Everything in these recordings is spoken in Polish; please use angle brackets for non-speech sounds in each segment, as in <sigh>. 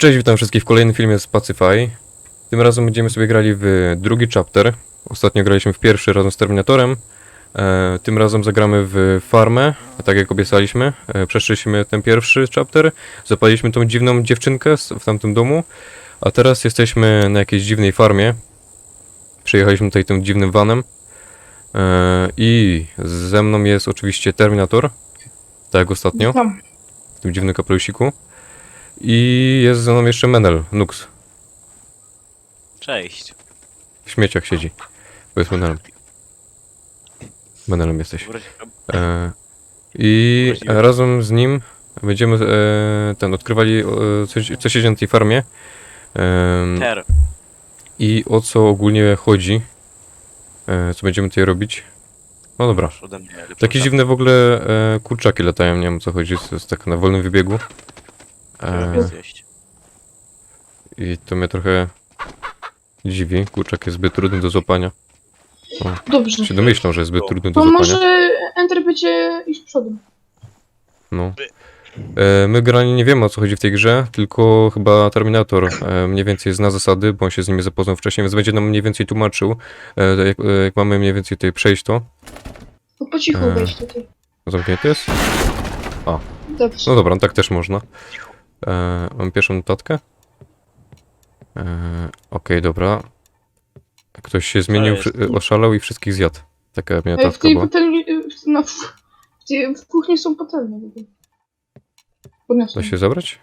Cześć, witam wszystkich w kolejnym filmie z Pacify. Tym razem będziemy sobie grali w drugi chapter. Ostatnio graliśmy w pierwszy razem z Terminatorem. E, tym razem zagramy w farmę, tak jak obiecaliśmy. E, przeszliśmy ten pierwszy chapter, zapaliliśmy tą dziwną dziewczynkę w tamtym domu, a teraz jesteśmy na jakiejś dziwnej farmie. Przyjechaliśmy tutaj tym dziwnym vanem. E, I ze mną jest oczywiście Terminator, tak jak ostatnio w tym dziwnym kapelusiku. I jest ze mną jeszcze Menel, Nux. Cześć. W śmieciach siedzi. Bo jest Menelem. Menelem jesteś. E, I razem z nim będziemy e, ten odkrywali e, co, co się dzieje na tej farmie. E. I o co ogólnie chodzi. E, co będziemy tutaj robić. No dobra. Takie dziwne w ogóle e, kurczaki latają, nie wiem co chodzi, to jest tak na wolnym wybiegu. E, zjeść. I to mnie trochę dziwi. Kurczak jest zbyt trudny do złapania. Dobrze. Się domyślam, że jest zbyt trudny do To złapania. może Enter będzie iść przodem. No. E, my grani nie wiemy o co chodzi w tej grze, tylko chyba Terminator e, mniej więcej zna zasady, bo on się z nimi zapoznał wcześniej, więc będzie nam mniej więcej tłumaczył, e, jak, e, jak mamy mniej więcej tutaj przejść to. No po cichu E. wejść tutaj. Zamknięty jest? Dobrze. No dobra, no tak też można. E, mam pierwszą notatkę. E, Okej, dobra. Ktoś się zmienił, jest? wszy- oszalał i wszystkich zjadł. Taka E, w notatka tej była. patelni... e, w- No, w, w, tej, w kuchni są patelnie. w ogóle. Podniosłem. Da się zabrać?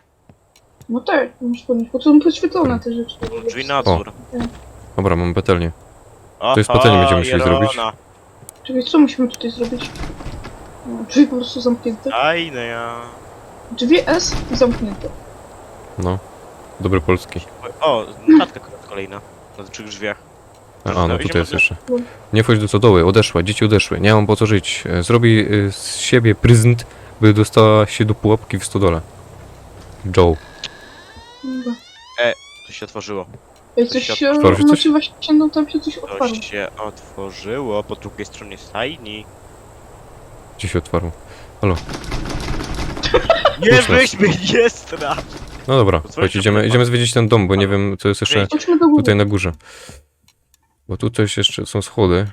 No tak, możesz podnieść, bo to są podświetlone te rzeczy. Drzwi na dwór. Dobra, mam patelnię. To jest patelnia, będziemy musieli zrobić. Czekaj, co musimy tutaj zrobić? No, drzwi po prostu zamknięte. Fajne ja. Drzwi S zamknięte. No. Dobry polski. O, notatka kolejna. Na tych drzwiach. A, a no tutaj jest jeszcze. Nie wchodź do stodoły, odeszła, dzieci odeszły, nie mam po co żyć. E, Zrobi e, z siebie prezent, by dostała się do pułapki w stodole. Joe. Dobra. Coś się otworzyło. Ej, coś się... Otworzyć coś? Znaczy właśnie, no tam się coś otwarło. Coś się otworzyło. Po drugiej stronie stajni. Gdzie się otwarło? <laughs> Nie Puść nas. weźmy, nie strach. No dobra, chodź, się idziemy, idziemy zwiedzić ten dom, bo nie wiem co jest jeszcze Wyjdź. Chodźmy do góry. tutaj na górze. Bo tu też jeszcze są schody.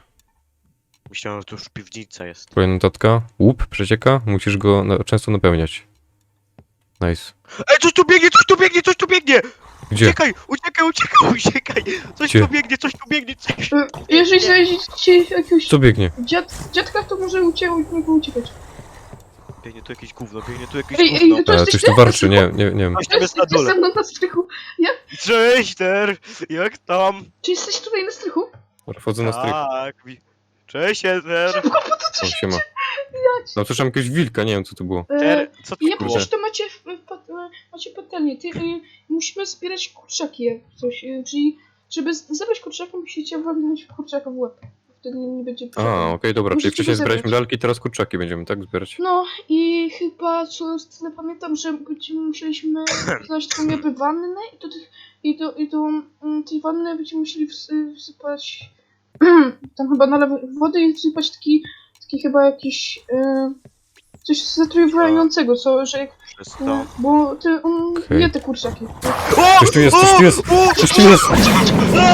Myślałem, że to już piwnica jest. Twoja notatka. Łup przecieka, musisz go na, często napełniać. Nice. Ej, coś tu biegnie, coś tu biegnie, coś tu biegnie! Gdzie? Uciekaj, uciekaj, uciekaj, uciekaj! Coś Gdzie? tu biegnie, coś tu biegnie, coś... E, Jeżeli znajdziecie jakiegoś Co biegnie? dziad, dziadka, to może ucie, niego uciekać. Biegnie tu jakieś gówno, biegnie tu jakieś Ej, ej, gówno. to E, jesteś coś ty? tu warczy, nie, nie, nie wiem. Tam jest na Jesteś dole. ze mną na strychu. Cześć, Ter! Jak tam? Czy jesteś tutaj na strychu? Wchodzę na strych. Tak. wi- Cześć, Ter! Szybko, bo to O, coś siema. No słyszałem jakiegoś wilka, nie wiem co to było. E, Ter, co ty ja kurde. przecież to macie, w, w, pat- e, macie patelnię. Ty, e, musimy zbierać kurczaki jak coś. E, czyli, żeby z- zebrać kurczaka, musicie walnąć kurczaka w łeb. Wtedy nie będzie A, okej, dobra, czyli wcześniej zbieraliśmy lalki, teraz kurczaki będziemy, tak, zbierać? No i chyba, co tyle pamiętam, że będziemy musieliśmy <coughs> znaleźć taką jakby wannę i do, tych, i do, i do mm, tej wanny będziemy musieli wsy, wsypać <clears throat> tam chyba nalew wody i wsypać taki, taki chyba jakiś e, coś zatruwającego, co, że jak, Przez e, to. bo ty on Okej. je te kurczaki. Coś tu jest, coś tu jest! Coś tu jest!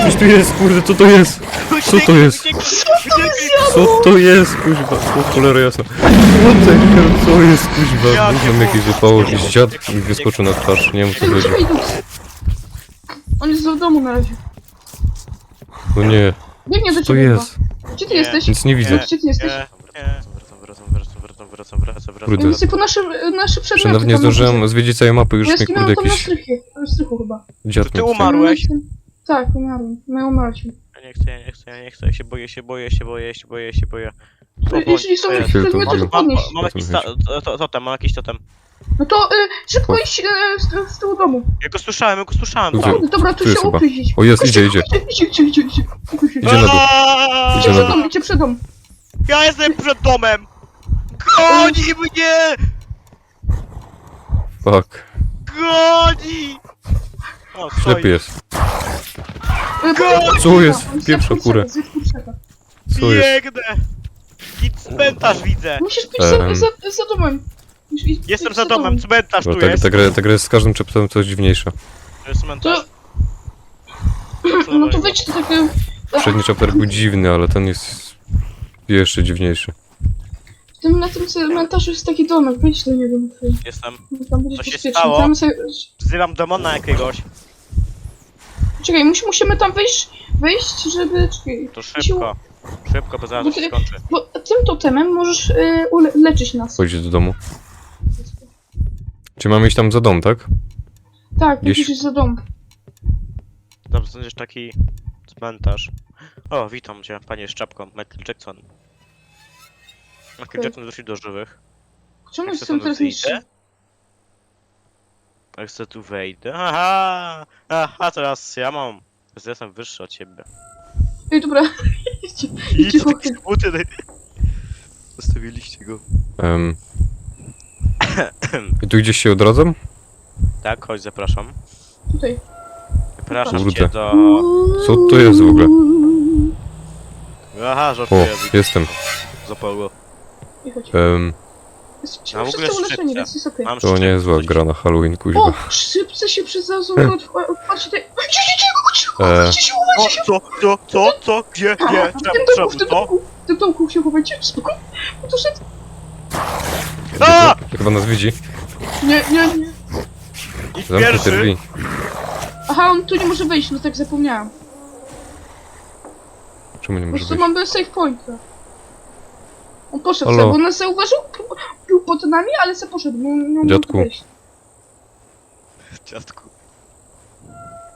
Coś tu jest, kurde, co to jest? Co to jest? Co to jest, kuźwa? O cholera jasna. What the hell, co jest, kuźwa? Jakie Gównem jakiś wypało, jakiś dziad mi wyskoczył na twarz, nie wiem co chodzi. czekaj, Dux. On jest w domu na razie. No nie, Biegnie do co to ciebie. jest? chyba. Gdzie ty Nie. jesteś? Nic nie widzę. Gdzie ty jesteś? Wracam, wracam, wracam, wracam, wracam, wracam, wracam, Kurde. Więc tylko nasze, nasze przedmioty. Nawet nie tam zdążyłem zwiedzić całej mapy, już Ja mnie kurde tam na jakiś strychu, na strychu chyba. dziad Ty mnie tutaj- umarłeś? Tak, umarłem. No umarłem. Ja nie chcę, ja nie chcę, ja nie chcę, ja się boję, się boję, się boję, się boję, się boję. Co, E, Jeśli są to przedmioty, to Mam, podnieś. mam jakiś sta- to- to- totem, mam jakiś totem. No to y, szybko iść y, z, z tyłu domu. Ja go słyszałem, ja go słyszałem Gdzie? Kurde, dobra, tu Tu się jest chyba. ukryć. O jest, idzie, Idzie, idzie. idzie, idzie, idzie, idzie. Ukryj się. Idzie na dół. Idzie Idzie przed dom, idzie przed dom. Ja jestem przed domem! Goni mnie! Fuck. Goni! O, Ślepy stoi. jest. Y, Co jest? Pieprza kurczaka, kurę. Co jest? Biegnę! I cmentarz widzę! Musisz być za, Em. za, za domem. Musisz iść- Jestem iść za domem, cmentarz Bo tu ta, jest. ta, gra, ta gra jest z każdym chapterem coraz dziwniejsza. jest cmentarz. To... No to wejdź do takiego... Przedni chapter był dziwny, ale ten jest jeszcze dziwniejszy. W tym, na tym cmentarzu jest taki domek, wejdź do niego. Jestem. Tam będzie Co się bezpiecznie. stało? Tam sobie... Wzywam demona jakiegoś. Czekaj, mus, musimy tam wejść, wejść, żeby... Czekaj, To szybko. Szybko, bo zaraz Bo się ty- skończy. bo tym totemem możesz y, ule- leczyć nas. Wchodzić do domu. Czy mamy iść tam za dom, tak? Tak, Gdzieś- musisz iść za dom. Tam znajdziesz taki cmentarz. O, witam cię, panie z czapką, Michael Jackson. Michael. Jackson wrócił do żywych. Czemu Jak jestem tu teraz niższy? wyjdę? Jak se tu wejdę? Aha! Aha, teraz ja mam. Teraz jestem wyższy od ciebie. Ej, dobra. <laughs> Idźcie, idźcie, I chłopcy. smutny. Zostawiliście go. Um. I <coughs> tu gdzieś się odradzam? Tak, chodź, zapraszam. Tutaj. Zapraszam Kurde. cię do... Co to jest w ogóle? Aha, O, żartuję. jestem. Zapałgo. Chodź. Um, A w ogóle wszyscy uleczeni, szczypce. więc jest okej. Mam to nie jest zła gra na Halloween, O, kuźwa. szybce się przyznał, <laughs> patrzcie tutaj. E. chodźcie się, O, chowajcie się. co, co, co, co, gdzie, gdzie, W tym czemu, domku, w czemu, tym co? domku, w tym domku się chowajcie. Spoko. O, to szedł. A! Chyba nas widzi. Nie, nie, nie. Idź Zamknij te pierwszy. drzwi. Aha, on tu nie może wejść, no tak zapomniałem. Czemu nie Po może prostu być? mamy save pointa. On poszedł sobie, bo nas zauważył, był pod nami, ale se poszedł, bo nie mógł Dziadku. wejść. Dziadku.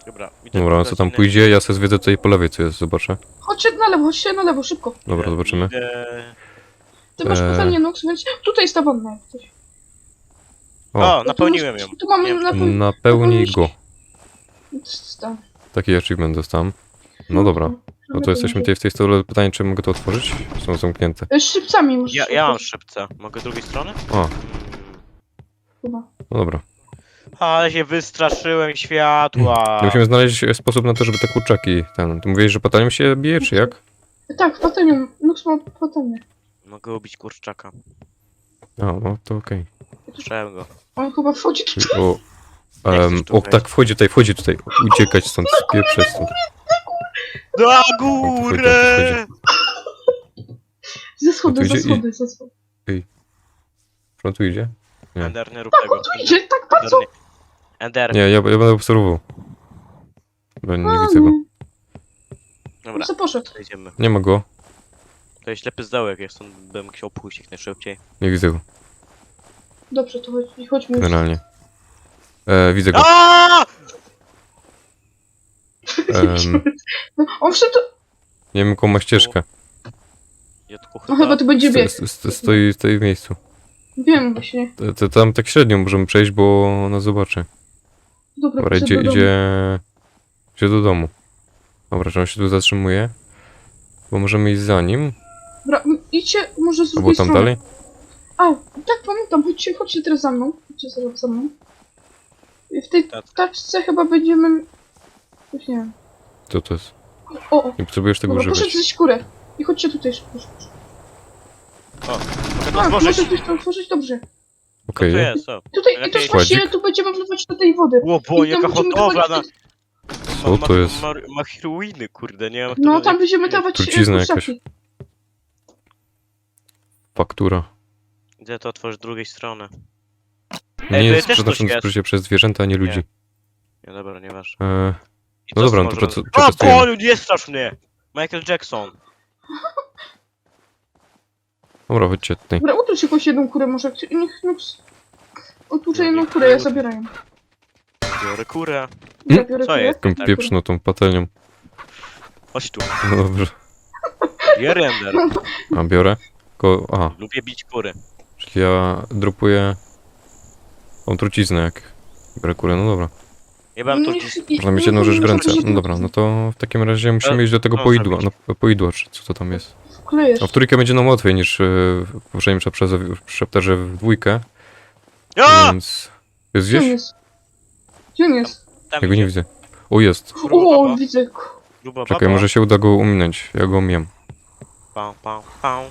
Dobra, Dobra, co tam pójdzie? Ja sobie zwiedzę tutaj po lewej, co jest, zobaczę. Chodźcie na lewo, chodźcie na lewo, szybko. Dobra, zobaczymy. Idę- Ty masz Eee. patelnię nóg, więc tutaj jest ta wanna. jak coś. O, O, napełniłem ją. Tu mamy Nie, napełnić. napełnij go. Tam. Taki achievement dostałem. No dobra. No to jesteśmy tutaj w tej stole. Pytanie, czy mogę to otworzyć? Są zamknięte. Z szybcami możesz Ja, ja mam szybce. Mogę z drugiej strony? O, chyba. no dobra. Ale się wystraszyłem światła. Musimy znaleźć e, sposób na to, żeby te kurczaki ten. Ty mówiłeś, że patelnią się bije, czy jak? Tak, patelnią. Nóg ma patelnię. Mogę ubić kurczaka. A, no to okej. Słyszałem go. On chyba wchodzi tutaj. O, em, o, tak, wchodzi tutaj, wchodzi tutaj. Uciekać stąd, spieprzać stąd. Na górę! Ze schody, ze schody, ze schody. Frontu idzie? Nie. Ender, nie rób tego. Tu idzie, tak bardzo. Ender, nie- Ender. Nie, ja, ja będę obserwował. Bo nie widzę go. Dobra, No co poszedł. idziemy. Nie ma go. To jest ślepy zdołek, jak stąd bym chciał pójść jak najszybciej. Nie widzę go, Dobrze, to chodź, chodźmy już. generalnie. E, widzę go. Aaaa! Em, on wszedł... nie wiem, jaką ma ścieżkę. Dziadku, No chyba tu będzie bieg. sto, sto, stoi, stoi w miejscu. Wiem właśnie. To, to tam tak średnio możemy przejść, bo ona zobaczy. Dobra, Dobra, idzie, do domu. idzie, idzie do domu. Dobra, czy on się tu zatrzymuje? Bo możemy iść za nim. Dobra, m- idźcie może z Albo drugiej tam strony. dalej. A, tak pamiętam, chodźcie, chodźcie teraz za mną. Chodźcie za mną. I w tej Tak. taczce chyba będziemy... Już nie wiem. Co to jest? O, o. Nie potrzebujesz tego Dobra, poszedł używać. ze skórę. I chodźcie tutaj szybko. szybko. Mogę to Tak, otworzyć. może coś tam otworzyć, dobrze. Co Okej. to jest? O, Tutaj, i Lepiej- też właśnie Kładzik? tu będziemy wlewać do tej wody. Ło, I bo tam jaka będziemy hodowla na... dawać- Co to jest? Ma, ma heroiny, kurde, nie to No, tam będziemy dawać e, Trucizna kurczaki. Faktura. Idę to otworzyć z drugiej strony. Nie Ej, to jest też przeznaczony coś jest. skrycie przez zwierzęta, a nie ludzi. Nie, dobra, nieważne. E, I No dobra, no to możemy- prze- O, przetestujemy. Boniu, nie strasz mnie! Michael Jackson. <laughs> dobra, chodźcie tutaj. Dobra, utruć jakąś jedną kurę może. Niech, niech... Utłuczę jedną kurę, ja zabieram. Biorę kurę. Ja biorę Co kurę. jest? Tą Tak. pieprzną tą patelnią. Chodź tu. No dobrze. Bierę Ender. A biorę. Ko aha, Lubię bić kury. czyli ja dropuję tą truciznę jak biorę kurę, no dobra. Nie mam to Niech- dziś. i- Można mieć jedną rzecz w ręce. No dobra, no to w takim razie musimy E, iść do tego no, poidła, no poidła, czy co to tam jest. Wklejesz. No w trójkę będzie nam łatwiej niż e, w poprzednim w chapterze w dwójkę, więc... Jest Gdzie on gdzieś? jest? Gdzie on jest? Tam Ja go nie idzie. widzę. O, jest. Gruba O, baba. widzę. Gruba Czekaj, baba. może się uda go uminąć. Ja go pał, pał.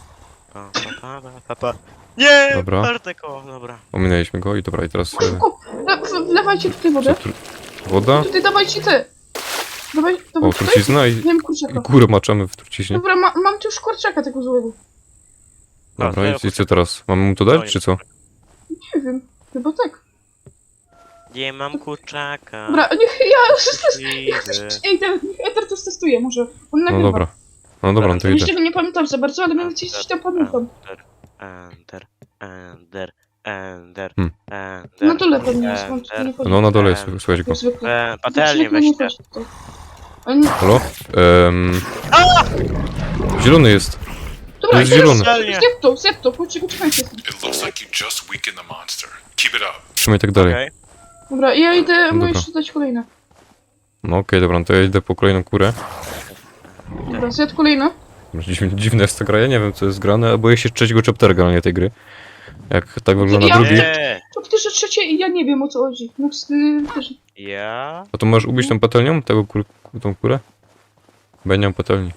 Nie! Dobra. Dobra. Ominęliśmy go i dobra, i teraz... e, Szybko, le- w- wlewajcie tutaj wodę. Woda? Tutaj dawajcie te. Dawaj, dawaj O, tutaj. trucizna i, kurczaka. górę maczamy w truciźnie. Dobra, ma, mam tu już kurczaka tego złego. Dobra, i, i co teraz? Mamy mu to dać, czy co? Nie wiem, chyba tak. Nie mam kurczaka. Dobra, niech ja... Ej, ten, niech Ether to testuje może. On No nagrywa. dobra. No dobra, no to Ja idę. tego nie pamiętam za bardzo, ale mianowicie coś tam pamiętam. Ender, ender, ender, Hmm. ender. Na dole pewnie jest, nie ender. pamiętam. No na dole jest, słuchajcie go. Zwykle. E, patelnię Znaczy. Ale nie- Halo? Um, zielony jest. Dobra, jest i zielony. Zjeb to, zjeb to, poczekaj, czekajcie. It looks like you just weakened the monster. Keep it up. Trzymaj tak dalej. Okej. Dobra, ja idę mu Dobra. jeszcze dać kolejne. No okej, dobra, no to ja idę po kolejną kurę. Dobra, zjadł kolejne. Dziwne, dziwne jest ta gra, ja nie wiem co jest grane, a boję się trzeciego chaptera grania tej gry. Jak tak wygląda Ja- drugi, Nie, To też trzecie i ja nie wiem o co chodzi. No, y, też. ja? a to możesz ubić tą patelnią, tego kur, tą kurę? Bo ja nie mam patelni.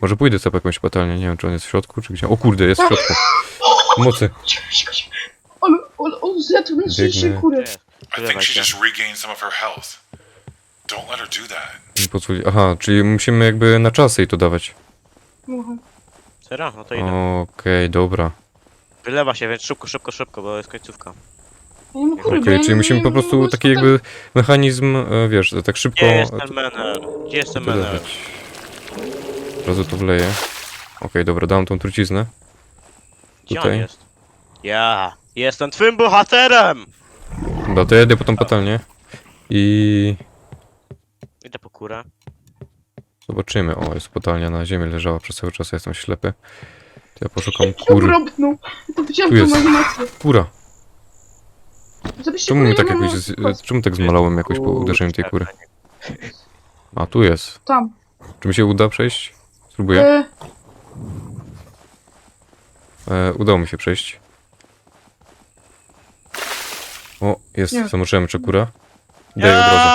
Może pójdę sobie po jakąś patelnię, nie wiem czy on jest w środku, czy gdzie. O kurde, jest w środku. Mocy. Cicho, cicho, cicho. On, on, on zjadł Biegnę. kurę. I think she just regained some of her health. Don't let her do that. Nie pozwoli- Aha, czyli musimy jakby na czasy jej to dawać. Aha. Serio? No to idę. Okej, dobra. Wylewa się, więc szybko, szybko, szybko, bo jest końcówka. Kury, Okej, ja czyli nie- musimy po prostu taki jakby mechanizm, e, wiesz, tak szybko... Gdzie jest ten menel? Gdzie jest ten menel? Od razu to wleję. Okej, dobra, dam tą truciznę. Gdzie on Tutaj. jest? Ja jestem twym bohaterem! Dobra, to jedę po tą patelnię. I Idę po kurę. zobaczymy. O, jest patelnia na ziemi, leżała przez cały czas, ja jestem ślepy. To ja poszukam Ja kur. robnął. To widziałem Tu jest. animację. Kura! Czemu mi tak jakoś, z- czemu tak zmalałem jakoś po uderzeniu tej kury? A, tu jest. Tam. Czy mi się uda przejść? Spróbuję. E, E, udało mi się przejść. O, jest, Nie. zamoczyłem czy kura. Daję od razu.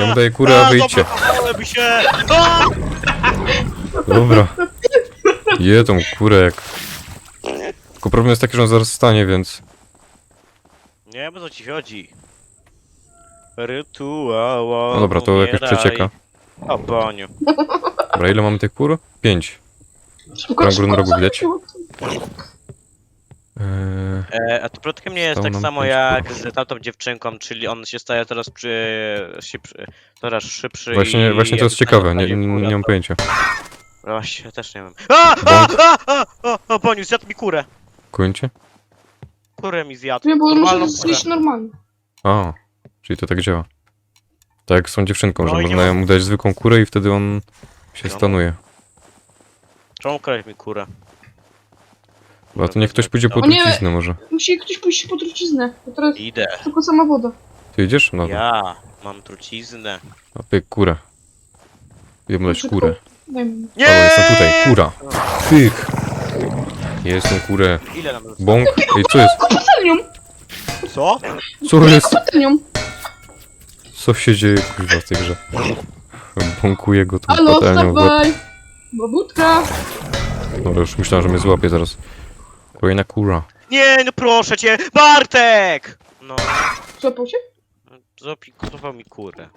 Ja mu daję kurę, a wyjdźcie. by się! A! Dobra. <laughs> Je tą kurę jak... Tylko problem jest taki, że on zaraz stanie, więc... Nie, bo co ci chodzi? Rytuał. No dobra, to jakoś przecieka. O, boniu. Dobra, ile mamy tych kur? Pięć. szybko, Tam górę szybko, rogu widać? szybko. E, Eee, a to przypadkiem nie jest tak nam samo pięć jak kur. z tamtą dziewczynką, czyli on się staje coraz przy... się przy coraz szybszy właśnie, i... właśnie to jest ciekawe, nie, nie, nie mam to- pojęcia. Właśnie, też nie wiem. A! A! A! A! Boniu, zjadł mi kurę! Końcie? Kurę mi zjadł. Nie, bo Normalną muszę kurę. zjeść normalnie. A, czyli to tak działa. Tak jak z tą dziewczynką, że No i nie można mu dać zwykłą kurę i wtedy on się No. stanuje. Czemu kraść mi kurę? Bo to niech ktoś pójdzie po O nie! truciznę może. Musi ktoś pójść po truciznę. Bo teraz Idę. tylko sama woda. Ty idziesz? No, Ja mam truciznę. a pyk, kurę. Jemu dać Szybko. kurę. Nie! O, jestem tutaj, kura. Pyk. Jestem kurę. Ile nam zostało? Bąk. Ej, co jest? Patelnią! Co? Co jest? Co się dzieje kurwa w tej grze? Bąkuję go tą Halo, patelnią w łeb. wstawaj! Dobra, już myślałem, że mnie złapie zaraz. Kolejna kura. Nie, no proszę cię! Bartek! No, Złapał cię? zapikował mi kurę.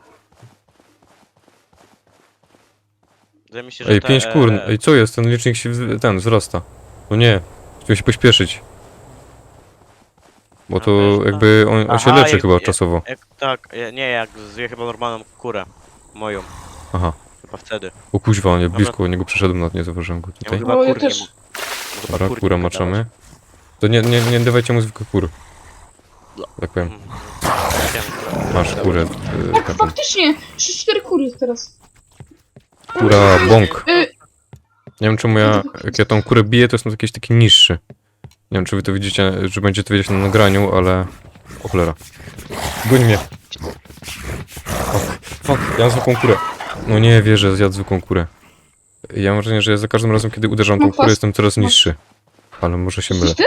Wydaje mi się, że Ej, te- pięć kur. Ej, co jest? Ten licznik się ten wzrasta. No nie. Musimy się pośpieszyć. Bo to No wiesz, jakby on, on się Aha, leczy jak- chyba jak- czasowo. Jak, tak, nie, jak zje chyba normalną kurę. Moją. Aha. Chyba wtedy. O kuźwa, on nie blisko niego przeszedłem, nawet nie zauważyłem go Ja tutaj. chyba No, ja kur nie też. Dobra, kurki kura mogę maczamy. To nie, nie, nie dawajcie mu zwykłych kur. Tak powiem. dawać. Mhm. Chciałem- Masz kurę. y, Tak, taką. faktycznie! Trzy, cztery kury teraz. Kura bąk. Y, Nie wiem czemu ja, jak ja tą kurę biję, to jest on jakiś taki niższy. Nie wiem czy wy to widzicie, że będziecie to widzieć na nagraniu, ale... O cholera. Goń mnie. Fuck, fuck, ja mam zwykłą kurę. No nie wierzę, zjadł zwykłą kurę. Ja mam wrażenie, że ja za każdym razem, kiedy uderzam tą Mam kurę, jestem coraz niższy. Ale może się mylę. Jesteś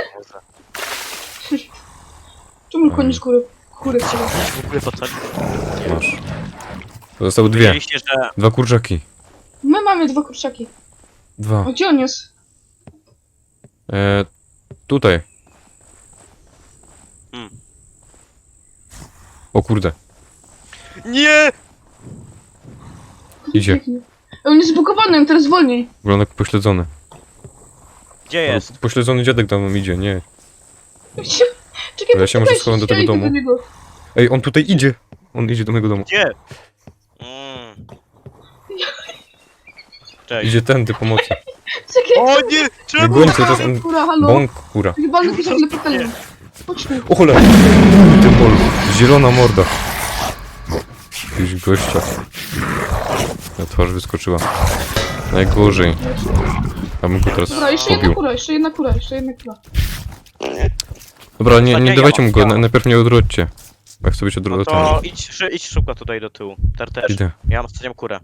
<laughs> ty? Czemu koniec kury? Kury chciała. W ogóle po co? Masz. Zostały dwie. Wiedzieliście, że... Dwa kurczaki. My mamy dwa kurczaki. Dwa. A gdzie on jest? E, tutaj. Hmm. O kurde. Nie! Idzie. On jest zbugowany, teraz wolniej. Wygląda jak pośledzony. Gdzie jest? Ale Pośledzony dziadek tam idzie, nie. Czekaj, Ja się może poczekaj, schowam do tego idę domu. niego. Ej, on tutaj idzie! On idzie do mojego domu. Gdzie? Mm. Cześć. Idzie tędy pomocy. <laughs> Czekaj, O nie! Nie Czemu? gońcie, to jest on... Kura, halo. Bąk, kura. Chyba na pisać na pytanie. Chodź tu. O cholera! Ty mol, zielona morda. Jakiś gościa. Na twarz wyskoczyła. Najgorzej. Ja bym go teraz Dobra, jeszcze jedna pobił. kura, jeszcze jedna kura, jeszcze jedna kura. Dobra, nie, nie dawajcie mu go, na- najpierw nie odrodźcie. Jak chcę być No to idź, szy- idź szybko tutaj do tyłu. Ter też. Idę. Ja mam ostatnią kurę.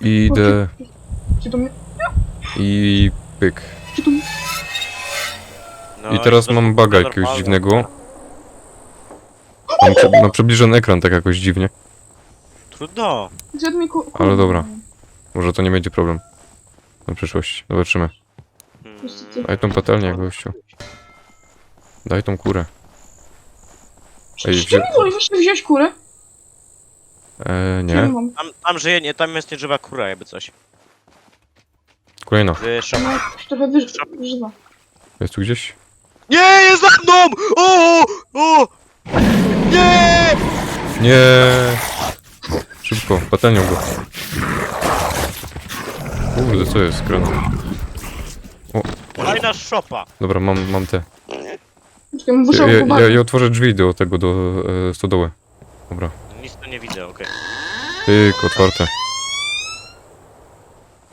Idę Czy to mnie? i pyk. Czy to mnie? No, I teraz to mam baga jakiegoś normalne. dziwnego. Mam, prze, mam przybliżony ekran tak jakoś dziwnie. Trudno. Zjadł mi ku... Ale dobra. Może to nie będzie problem. Na przyszłość. Zobaczymy. Hmm. Daj tą patelnię, gościu. Daj tą kurę. Ej, Czy ty mi wzi- jeszcze wziąć kurę? Eee, Ja nie. mam. Tam, tam żyje, nie, tam jest nieżywa kura, jakby coś. Kolejna. Wyszła. Trochę wyż... wyżywa. Jest tu gdzieś? Nie, jest za mną! O! O! Nie! Nie. Szybko, patelnią go. Kurde, co jest? Kran. Fajna szopa. Dobra, mam, mam te. Czekaj, mu Ja, wyszło ja, ja, ja otworzę drzwi do tego, do e, stodoły. Dobra. Nic tu nie widzę, okej. Pyk, otwarte.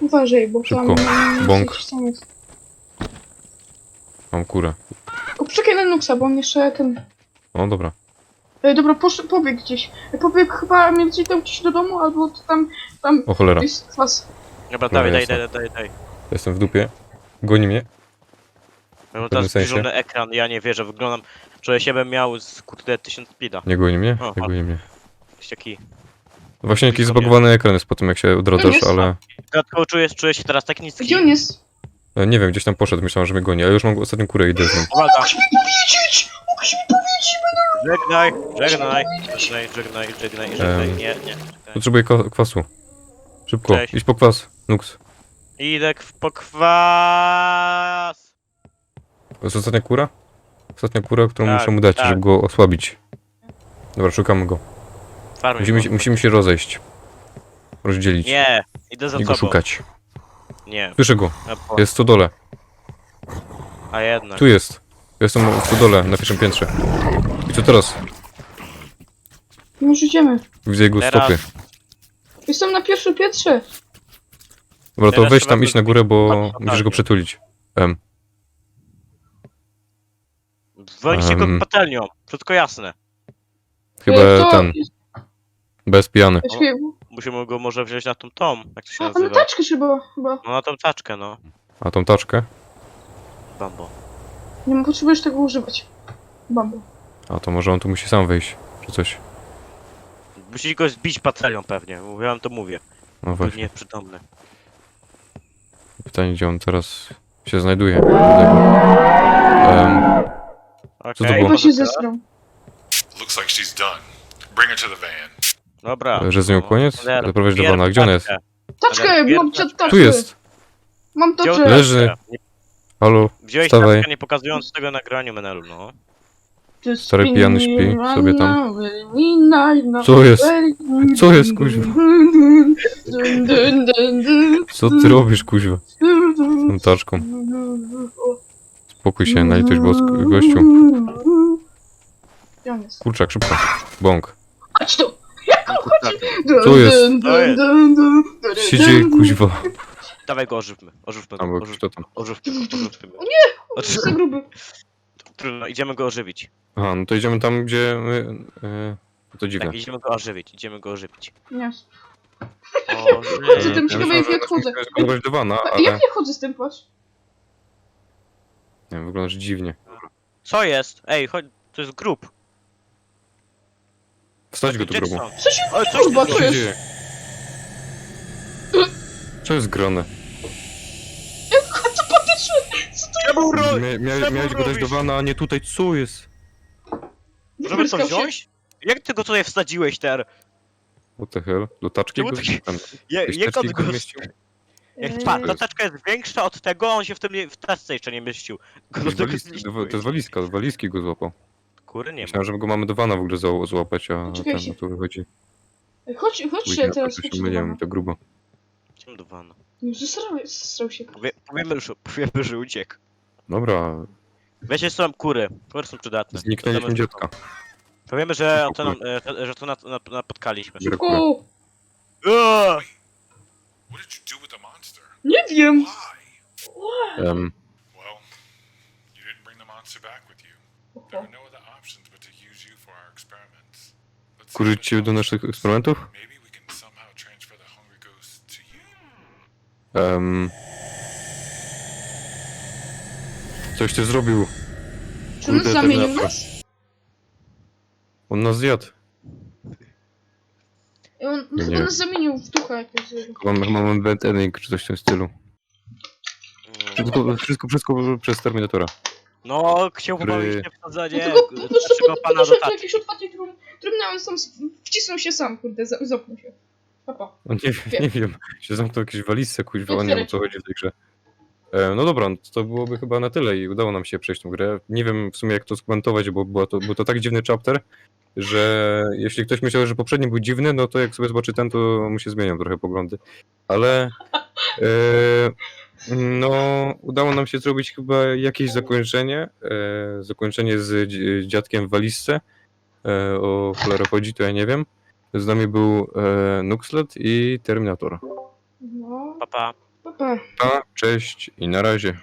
Uważaj, bo Szybko. tam... Bąk. coś tam jest. Mam kurę. O, Poczekaj na Nuxa, bo on jeszcze ten... O, dobra. E, dobra, posz... pobiegł gdzieś. E, Pobiegł chyba mniej więcej tam gdzieś do domu, albo to tam... Tam O cholera. jest kwas. Dobra, dawaj, daj, daj, daj, daj. Jestem w dupie. Goni mnie. Pewnym teraz sensie. zbliżony ekran, ja nie wierzę, wyglądam... Czuję się bym miał z kurde 1000 speeda. Nie goni mnie? O, Nie goni mnie. Jakiś taki... Właśnie jakiś zbagowany ekran jest po tym, jak się odradzasz, jest? ale... Dodatkowo czuję, czuję się teraz tak niski. Gdzie on jest? e, Nie wiem, gdzieś tam poszedł, myślałem, że mnie goni, ale już mam ostatnią kurę i idę z nim. Uwaga! Mogłeś mi powiedzieć! Mogłeś mi powiedzieć! Żegnaj, żegnaj, żegnaj, żegnaj, żegnaj, żegnaj, Em, nie, nie. czekaj. Potrzebuję kwa- kwasu. Szybko, Cześć. idź po kwas. Nux. Idę w pokwas! To jest ostatnia kura? Ostatnia kura, którą Tak, muszę mu dać, tak. żeby go osłabić. Dobra, szukamy go. Farmy Musimy, się- musimy się rozejść. Rozdzielić. Nie, idę za I go tobą. szukać. Nie, Słyszę go. po, Jest w stodole. a jednak. Tu jest. Jestem w stodole, na pierwszym piętrze. I co teraz? Już idziemy. Widzę jego Teraz- stopy. Jestem na pierwszym piętrze. Dobra, to Teraz weź trzeba tam, go idź na górę, bo zbić musisz go totalnie. przytulić. Em. Dzwonicie go Em. patelnią, wszystko jasne. Chyba E, to ten, jest- bez pijany. Czekaj, Musimy go może wziąć na tą tom, jak to się A, na nazywa. taczkę chyba, chyba. No na tą taczkę, no. A tą taczkę? Bambo. Nie ma potrzebujesz tego używać. Bambo. A to może on tu musi sam wyjść, czy coś. Musicie go zbić patelnią pewnie, ja wam to mówię. No Był właśnie. nieprzytomny. Pytanie, gdzie on teraz się znajduje. Em, Okej, Co to było? Chyba się zesrał. Looks like she's done. Bring her to the van. Dobra. że z nią koniec? Cholera, Zaprowadź do bierz wana. Gdzie ona jest? taczkę. Taczkę, Ale mam pier- cię taczkę. Tu jest! Mam Wziął taczkę. Leży. taczkę. Nie- Halo? Wziąłeś Wstawaj. taczkę nie pokazując tego nagraniu Menelu, no. Stary pijany śpi sobie tam. Co jest? Co jest, kuźwa? Co ty robisz, kuźwa? Tą taczką. Spokój się, na litość boską, gościu. Gdzie on jest? Kurczak, szybko. Bąk. Chodź tu! Co jest? Jest. Co się dzieje, kuźwa? Dawaj go ożywmy, ożywmy go, Albo ożywmy, kto tam? ożywmy go, ożywmy go. Jest za gruby. Trudno, idziemy go ożywić. Aha, no to idziemy tam, gdzie... my- e, To dziwne. Tak, idziemy go ożywić, idziemy go ożywić. <laughs> Nie. Ożywić. Z tym Ja ciekawe, myślałem, jak że ja odchodzę. ale... Jak ja chodzę z tym płaszcz? Nie wiem, wyglądasz dziwnie. Co jest? Ej, chodź, to jest grób. Wstać go grobu. Jackson. Co się Oj, coś kurwa, tu co Co się jest? dzieje? Co jest grane? Co patrzę? Co to Czemu ro... Mia, mia, czemu miałeś go dać do wana, a nie tutaj. Co jest? Możemy to Błyskał się. wziąć? Jak ty go tutaj wsadziłeś, ter? What the hell? Do taczki Czemu go taki- tam, Je, Wiesz, jak taczki on go go... zmieścił? Jak pa, ta teczka jest większa od tego, on się w tym nie, w teczce jeszcze nie mieścił. Go Jakieś do tego waliz- zmieścił. do- To jest walizka, walizki go złapał. Kury nie ma. Myślałem, że go mamy do wana w ogóle złapać, a Czekaj ten się. no to wychodzi. Chodź, chodźcie Weekend, teraz, coś chodźcie do myliłem to grubo. Czym do wana? Nie, zesrał, zesrał się. Powie, powiemy, że, powiemy, że uciekł. Dobra, Wiecie, są kury. Kury są przydatne. zniknęliśmy Powiemy, że- dziadka. Powiemy, że to, nam, e, że to na, na, napotkaliśmy. Brakuje. O, Eee! What did you do with the monster? nie wiem. Why? Em, Well, you didn't bring the monster back with you. There were no the hungry ghost to you. Em, coś ty zrobił. Czy on Kurde, zamienił nas? On nas zjadł. Ej, On chyba nie. nas zamienił w ducha jakiegoś. Mamy, mamy bad ending czy coś w tym stylu. Wszystko, wszystko, wszystko przez Terminatora. No, chciał Który- chyba mieć wsadzenie Dlatego po prostu pana do do taczki. jakiejś otwartej trumny, trumny, a on sam wcisnął się sam, kurde, za- zamknął się. Papa. No nie, nie wiem, się zamknął jakieś walizce, kuźwa, on nie wiem o co chodzi w tej grze. E, no dobra, no to byłoby chyba na tyle i udało nam się przejść tą grę. Nie wiem w sumie jak to skomentować, bo była to, był to tak dziwny chapter, że jeśli ktoś myślał, że poprzedni był dziwny, no to jak sobie zobaczy ten, to mu się zmienią trochę poglądy. Ale e, no udało nam się zrobić chyba jakieś zakończenie. E, zakończenie z dzi- dziadkiem w walizce. E, o cholerę chodzi, to ja nie wiem. Z nami był e, Nuxlet i Terminator. No, Papa. papa. Pa, cześć i na razie.